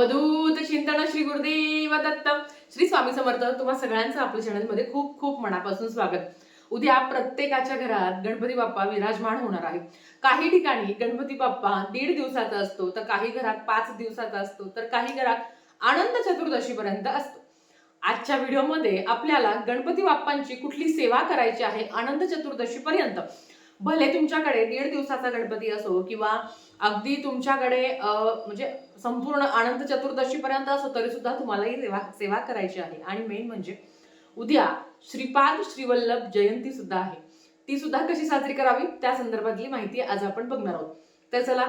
अवधूत चिंतन श्री गुरुदेव दत्त. श्री स्वामी समर्थ तुम्हा सगळ्यांचं आपल्या चॅनलमध्ये खूप खूप मनापासून स्वागत. उद्या प्रत्येकाच्या घरात गणपती बाप्पा विराजमान होणार आहे काही ठिकाणी गणपती बाप्पा दीड दिवसाचा असतो तर काही घरात पाच दिवसाचा असतो तर काही घरात आनंद चतुर्दशीपर्यंत असतो. आजच्या व्हिडिओमध्ये आपल्याला गणपती बाप्पांची कुठली सेवा करायची आहे आनंद चतुर्दशीपर्यंत? भले तुमच्याकडे दीड दिवसाचा गणपती असो किंवा अगदी तुमच्याकडे अं, म्हणजे संपूर्ण आनंद चतुर्दशी पर्यंत असो तरी सुद्धा तुम्हाला ही सेवा सेवा करायची आहे. आणि मेन म्हणजे उद्या श्रीपाद श्रीवल्लभ जयंती सुद्धा आहे. ती सुद्धा कशी साजरी करावी? त्या संदर्भातली माहिती आज आपण बघणार आहोत. तर चला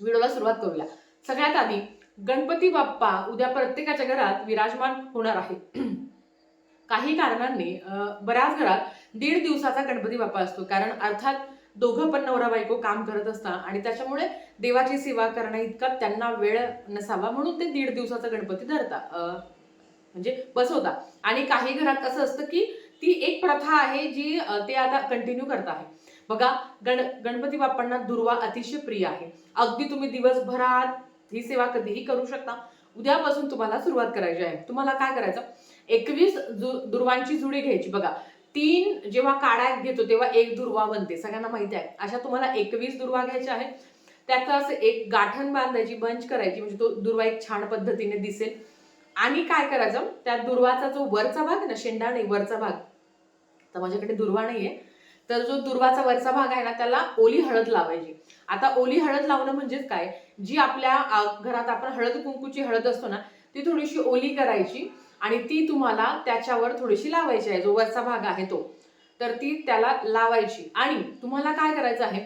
व्हिडिओला सुरुवात करूया. सगळ्यात आधी गणपती बाप्पा उद्या प्रत्येकाच्या घरात विराजमान होणार आहे काही कारणांनी बऱ्याच घरात दीड दिवसाचा गणपती बाप्पा असतो. कारण अर्थात दोघं पण नवरा बायको काम करत असतात आणि त्याच्यामुळे देवाची सेवा करणं इतका त्यांना वेळ नसावा म्हणून ते दीड दिवसाचा गणपती धरता म्हणजे बसवता. आणि काही घरात असं असतं की ती एक प्रथा आहे जी ते आता कंटिन्यू करत आहे. बघा गण गणपती बाप्पांना दुर्वा अतिशय प्रिय आहे. अगदी तुम्ही दिवसभरात ही सेवा कधीही करू शकता. उद्यापासून तुम्हाला सुरुवात करायची आहे. तुम्हाला काय करायचं? एकवीस दुर्वांची जुडी घ्यायची. बघा तीन जेव्हा काड्या घेतो तेव्हा एक दुर्वा बनते. सगळ्यांना माहिती आहे. अशा तुम्हाला एकवीस दुर्वा घ्यायच्या आहे त्याचं असं एक गाठण बांधायची बंच करायची म्हणजे तो दुर्वा एक छान पद्धतीने दिसेल. आणि काय करायचं? त्या दुर्वाचा जो वरचा भाग आहे ना शेंडा नाही वरचा भाग. तर माझ्याकडे दुर्वा नाहीये. तर जो दुर्वाचा वरचा भाग आहे ना त्याला ओली हळद लावायची. आता ओली हळद लावणं म्हणजेच काय? जी आपल्या घरात आपण हळद कुंकूची हळद असतो ना ती थोडीशी ओली करायची आणि ती तुम्हाला त्याच्यावर थोडीशी लावायची आहे. जो वरचा भाग आहे तो. तर ती त्याला लावायची. आणि तुम्हाला काय करायचं आहे?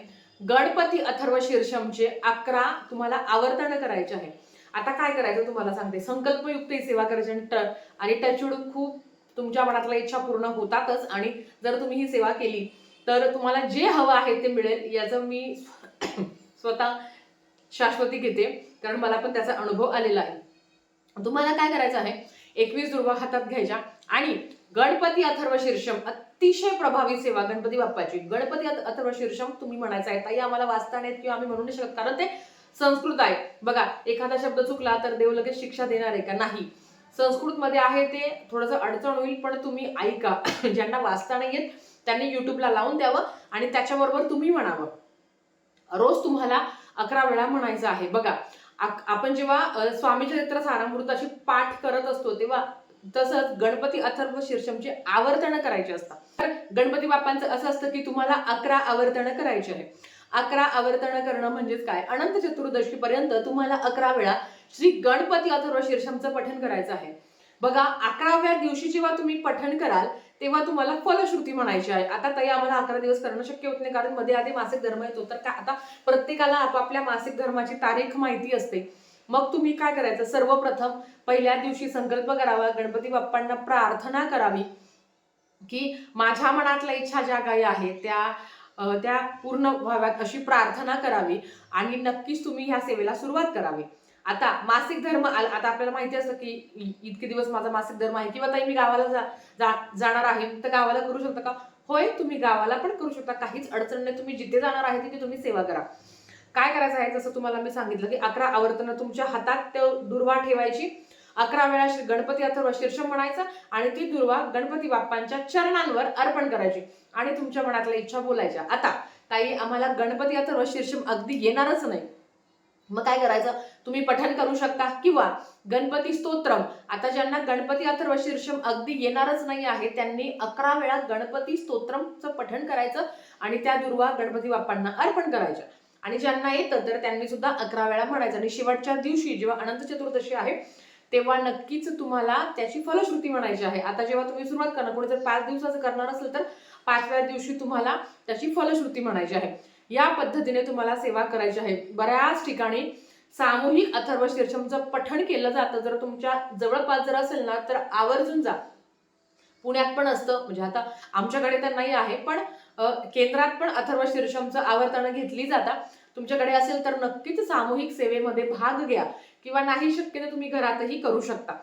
गणपती अथर्व शीर्षमचे अकरा तुम्हाला आवर्तन करायचे आहे. आता काय करायचं तुम्हाला सांगते. संकल्पयुक्त सेवा करायची आणि ट- आणि टचवूड खूप तुमच्या मनातल्या इच्छा पूर्ण होतातच. आणि जर तुम्ही ही सेवा केली तर तुम्हाला जे हवं आहे ते मिळेल. याचं मी स्वतः शाश्वती घेते. कारण मला पण त्याचा अनुभव आलेला आहे. तुम्हाला काय करायचं आहे? एकवीस दुर्वा हातात घ्यायच्या आणि गणपती अथर्व शीर्षम अतिशय प्रभावी सेवा गणपती बाप्पाची. गणपती अथर्व शीर्षम तुम्ही म्हणायचं आहे ताई आम्हाला वाचता नाहीत किंवा आम्ही म्हणू नाही शकत कारण ते संस्कृत आहे. बघा एखादा शब्द चुकला तर देव लगेच शिक्षा देणार आहे का? नाही. संस्कृत मध्ये आहे ते थोडंसं अडचण होईल पण तुम्ही ऐका. ज्यांना वाचता नाही येत त्यांनी युट्यूबला लावून द्यावं आणि त्याच्याबरोबर तुम्ही म्हणावं. रोज तुम्हाला अकरा वेळा म्हणायचं आहे. बघा आपण जेव्हा स्वामी चरित्र सारामृताची पाठ करत असतो तेव्हा तसंच गणपती अथर्व शीर्षमची आवर्तन करायची असतात. तर गणपती बाप्पांचं असं असतं की तुम्हाला अकरा आवर्तन करायची आहे. अकरा आवर्तन करणं म्हणजेच काय? अनंत चतुर्दशी पर्यंत तुम्हाला अकरा वेळा श्री गणपती अथर्व शीर्षमचं पठण करायचं आहे. बघा अकराव्या दिवशी जेव्हा तुम्ही पठण कराल तेव्हा तुम्हाला फलश्रुती म्हणायची आहे. आता तरी आम्हाला अकरा दिवस करणं शक्य होत नाही कारण मध्ये आधी मासिक धर्म येतो. तर का आता प्रत्येकाला आपापल्या मासिक धर्माची तारीख माहिती असते. मग तुम्ही काय करायचं? सर्वप्रथम पहिल्या दिवशी संकल्प करावा गणपती बाप्पांना प्रार्थना करावी की माझ्या मनातल्या इच्छा ज्या काही आहेत त्या त्या पूर्ण व्हाव्यात अशी प्रार्थना करावी आणि नक्कीच तुम्ही ह्या सेवेला सुरुवात करावी. आता मासिक धर्म आता आपल्याला माहिती असतं की इतके दिवस माझा मासिक धर्म आहे. किंवा ताई मी गावाला जा जा- जाणार आहे. तर गावाला करू शकता का? होय तुम्ही गावाला पण करू शकता. काहीच अडचण नाही. तुम्ही जिथे जाणार आहे तिथे तुम्ही सेवा करा. काय करायचं आहे? जसं तुम्हाला मी सांगितलं की अकरा आवर्तनं तुमच्या हातात ते दुर्वा ठेवायची. अकरा वेळा गणपती अथर्व शीर्षम म्हणायचं आणि ती दुर्वा गणपती बाप्पांच्या चरणांवर अर्पण करायची आणि तुमच्या मनातल्या इच्छा बोलायच्या. आता ताई आम्हाला गणपती अथर्व शीर्षम अगदी येणारच नाही. मग काय करायचं? तुम्ही पठण करू शकता. किंवा गणपती स्तोत्रम. आता ज्यांना गणपती अथर्व शीर्षम अगदी येणारच नाही आहे त्यांनी अकरा वेळा गणपती स्तोत्रमचं पठण करायचं आणि त्या दुर्वा गणपती बाप्पांना अर्पण करायच्या आणि ज्यांना येतं तर त्यांनी सुद्धा अकरा वेळा म्हणायचं. आणि शेवटच्या दिवशी जेव्हा अनंत चतुर्दशी आहे तेव्हा नक्कीच तुम्हाला त्याची फलश्रुती म्हणायची आहे. आता जेव्हा तुम्ही सुरुवात करणार कोणी जर पाच दिवसाचं करणार असेल तर पाचव्या दिवशी तुम्हाला त्याची फलश्रुती म्हणायची आहे. या पद्धतीने तुम्हाला सेवा करायची आहे. बऱ्याच ठिकाणी सामूहिक अथर्व शीर्षमचं पठण केलं जातं. जर तुमच्या जवळपास जर असेल ना तर आवर्जून जा. पुण्यात पण असतं. म्हणजे आता आमच्याकडे तर नाही आहे पण केंद्रात पण अथर्व शीर्षमचं आवर्तनं घेतली जातात. तुमच्याकडे असेल तर नक्कीच सामूहिक सेवेमध्ये भाग घ्या किंवा नाही शक्य तर तुम्ही घरातही करू शकता.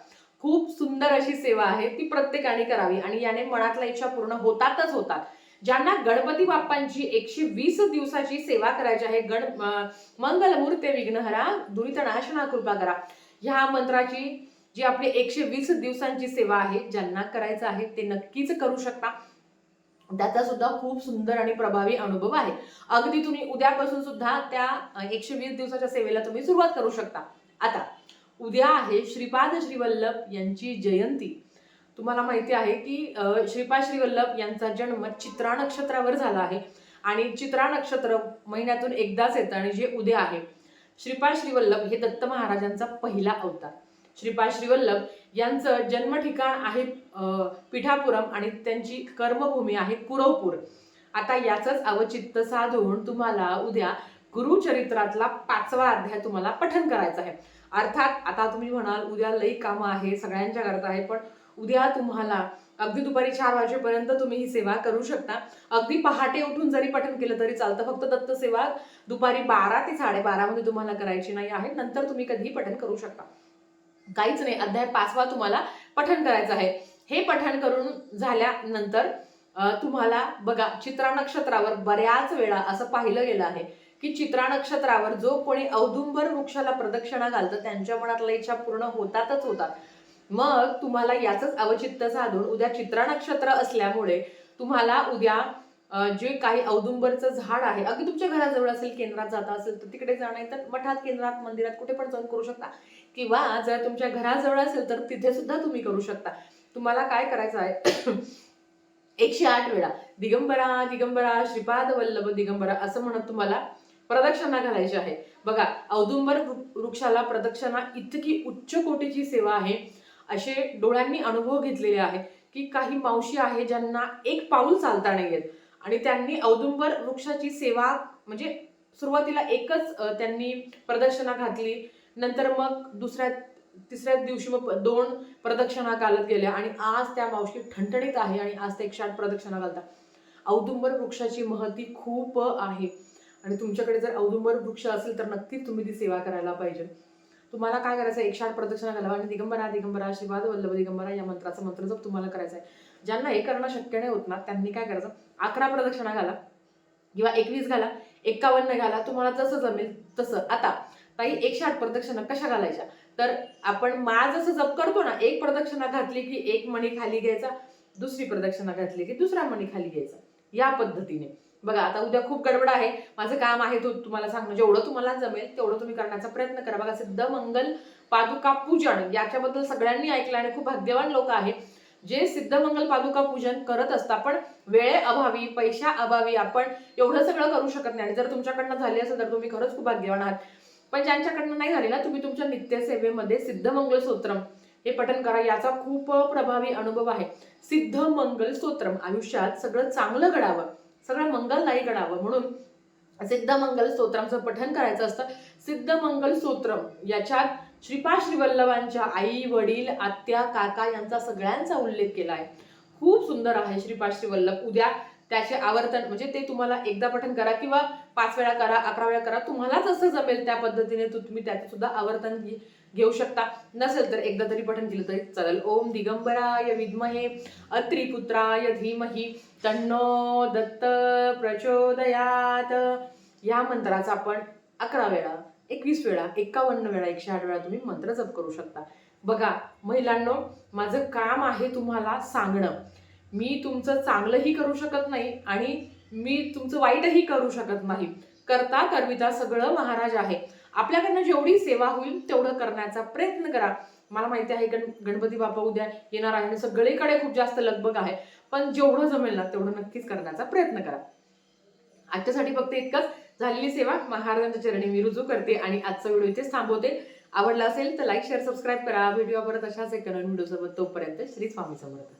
खूप सुंदर अशी सेवा आहे. ती प्रत्येकाने करावी आणि याने मनातल्या इच्छा पूर्ण होतातच होतात. ज्यांना गणपती बाप्पांची एकशे वीस दिवसाची सेवा करायची आहे गण अं, मंगलमूर्ते विघ्नहरा दुरितनाशना कृपा करा. ह्या मंत्राची जी आपली एकशे वीस दिवसांची सेवा आहे ज्यांना करायचं आहे ते नक्कीच करू शकता. त्याचा सुद्धा खूप सुंदर आणि प्रभावी अनुभव आहे. अगदी तुम्ही उद्यापासून सुद्धा त्या एकशे वीस दिवसाच्या सेवेला तुम्ही सुरुवात करू शकता. आता उद्या आहे श्रीपाद श्रीवल्लभ यांची जयंती. तुम्हाला माहिती आहे की अ, श्री वल्लभ यांचा जन्म चित्रा नक्षत्रावर झाला आहे. आणि चित्रा नक्षत्र महिन्यातून एकदाच येतं आणि जे उद्या आहे. श्रीपाद श्रीवल्लभ हे दत्त महाराजांचा पहिला अवतार. श्रीपाद श्रीवल्लभ यांचं जन्म ठिकाण आहे पिठापुरम आणि त्यांची कर्मभूमी आहे कुरवपूर. आता याचंच अवचित्त साधून तुम्हाला उद्या गुरुचरित्रातला पाचवा अध्याय तुम्हाला पठन करायचा आहे. अर्थात आता तुम्ही म्हणाल उद्या लई कामं आहे सगळ्यांच्या करत आहे पण उद्या तुम्हाला अगदी दुपारी चार वाजेपर्यंत तुम्ही ही सेवा करू शकता. अगदी पहाटे उठून जरी पठन केलं तरी चालतं. फक्त दत्त सेवा दुपारी बारा ते साडेबारामध्ये तुम्हाला करायची नाही आहे. नंतर तुम्ही कधीही पठन करू शकता. काहीच नाही. अध्याय पाचवा तुम्हाला पठण करायचं आहे. हे पठण करून झाल्यानंतर तुम्हाला बघा चित्रा नक्षत्रावर बऱ्याच वेळा असं पाहिलं गेलं आहे की चित्रा नक्षत्रावर जो कोणी औदुंबर वृक्षाला प्रदक्षिणा घालतं त्यांच्या मनातल्या इच्छा पूर्ण होतातच होतात. मग तुम्हाला याचंच अवचित्त साधून उद्या चित्रा नक्षत्र असल्यामुळे तुम्हाला उद्या जे काही औदुंबरचं झाड आहे अगदी तुमच्या घराजवळ असेल केंद्रात जाता असेल तर तिकडे जाणं तर मठात केंद्रात मंदिरात कुठे पण जाऊन करू शकता. किंवा जर तुमच्या घराजवळ असेल तर तिथे सुद्धा तुम्ही करू शकता. तुम्हाला काय करायचं आहे? एकशे आठ वेळा दिगंबरा दिगंबरा श्रीपाद वल्लभ दिगंबरा असं म्हणत तुम्हाला प्रदक्षिणा घालायची आहे. बघा औदुंबर वृक्षाला प्रदक्षिणा इतकी उच्च कोटीची सेवा आहे असे डोळ्यांनी अनुभव घेतलेले आहे की काही मावशी आहे ज्यांना एक पाऊल चालता नाही येत आणि त्यांनी औदुंबर वृक्षाची सेवा म्हणजे सुरुवातीला एकच त्यांनी प्रदक्षिणा घातली. नंतर मग दुसऱ्या तिसऱ्या दिवशी मग दोन प्रदक्षिणा घालत गेल्या. आणि आज त्या मावशी ठणठणीत आहे आणि आज ते एकशे आठ प्रदक्षिणा घालतात. औदुंबर वृक्षाची महती खूप आहे. आणि तुमच्याकडे जर औदुंबर वृक्ष असेल तर नक्कीच तुम्ही ती सेवा करायला पाहिजे. तुम्हाला काय करायचं एकशे आठ प्रदक्षिणा घालावा आणि दिगंबरा दिगंबरा शिवाद वल्लभ दिगंबरा या मंत्राचा मंत्र जप तुम्हाला करायचा आहे ज्यांना हे करणं शक्य नाही होत ना त्यांनी काय करायचं? अकरा प्रदक्षिणा घाला किंवा एकवीस घाला एक्कावन्न घाला तुम्हाला जसं जमेल तसं. आता ताई एकशे आठ प्रदक्षिणा कशा घालायच्या? तर आपण माळ जसं जप करतो ना एक प्रदक्षिणा घातली की एक मणी खाली घ्यायचा दुसरी प्रदक्षिणा घातली की दुसरा मणी खाली घ्यायचा. या पद्धतीने. बघा आता उद्या खूप गडबड आहे. माझं काम आहे तो तुम्हाला सांगणं. जेवढं तुम्हाला जमेल तेवढं तुम्ही करण्याचा प्रयत्न करा. बघा सिद्ध मंगल पादुका पूजन याच्याबद्दल सगळ्यांनी ऐकलं आणि खूप भाग्यवान लोक आहे. जे सिद्धमंगल पादुका पूजन करत असता पण वेळे अभावी पैशा अभावी आपण एवढं सगळं करू शकत नाही. आणि जर तुमच्याकडनं झाली असेल तर तुम्ही खरंच खूप भाग्यवान आहात. पण ज्यांच्याकडनं नाही झाले ना तुम्ही तुमच्या नित्यसेवेमध्ये सिद्धमंगल स्तोत्रम हे पठन करा. याचा खूप प्रभावी अनुभव आहे. सिद्ध मंगल स्तोत्रम आयुष्यात सगळं चांगलं घडावं. सगळं मंगलदायी घडावं म्हणून सिद्ध मंगल स्तोत्रांचं पठन करायचं असतं. सिद्ध मंगल स्तोत्रम याच्यात श्रीपा श्रीवल्लभांच्या आई वडील आत्या काका यांचा सगळ्यांचा उल्लेख केला आहे खूप सुंदर आहे श्रीपाद श्रीवल्लभ. उद्या त्याचे आवर्तन म्हणजे ते तुम्हाला एकदा पठन करा किंवा पाच वेळा करा अकरा वेळा करा तुम्हाला जसं जमेल त्या पद्धतीने तुम्ही त्याचं सुद्धा आवर्तन घे- घेऊ शकता. नसेल तर एकदा तरी पठन केलं तरी चालेल. ओम दिगंबराय विद्महे अत्रिपुत्राय धीमहि तन्नो दत्त प्रचोदयात. या मंत्राचा आपण अकरा वेळा एकवीस वेळा एकावन्न वेळा एकशे आठ वेळा तुम्ही मंत्र जप करू शकता. बघा महिलांनो माझं काम आहे तुम्हाला सांगणं. मी तुमचं चांगलंही करू शकत नाही आणि मी तुमचं वाईटही करू शकत नाही. करता करविता सगळं महाराज आहे. आपल्याकडनं जेवढी सेवा होईल तेवढं करण्याचा प्रयत्न करा. मला माहिती आहे गण गणपती बाप्पा उद्या येणार आहे आणि सगळीकडे खूप जास्त लगबग आहे. पण जेवढं जमेल ना तेवढं नक्कीच करण्याचा प्रयत्न करा. आजच्यासाठी फक्त इतकंच. झालेली सेवा महाराजांच्या चरणी मी रुजू करते आणि आजचा व्हिडिओ इथेच थांबवते. आवडला असेल तर लाईक शेअर सबस्क्राईब करा. व्हिडिओ परत अशाच एक नवीन व्हिडिओसोबत तोपर्यंत श्री स्वामी समर्थ.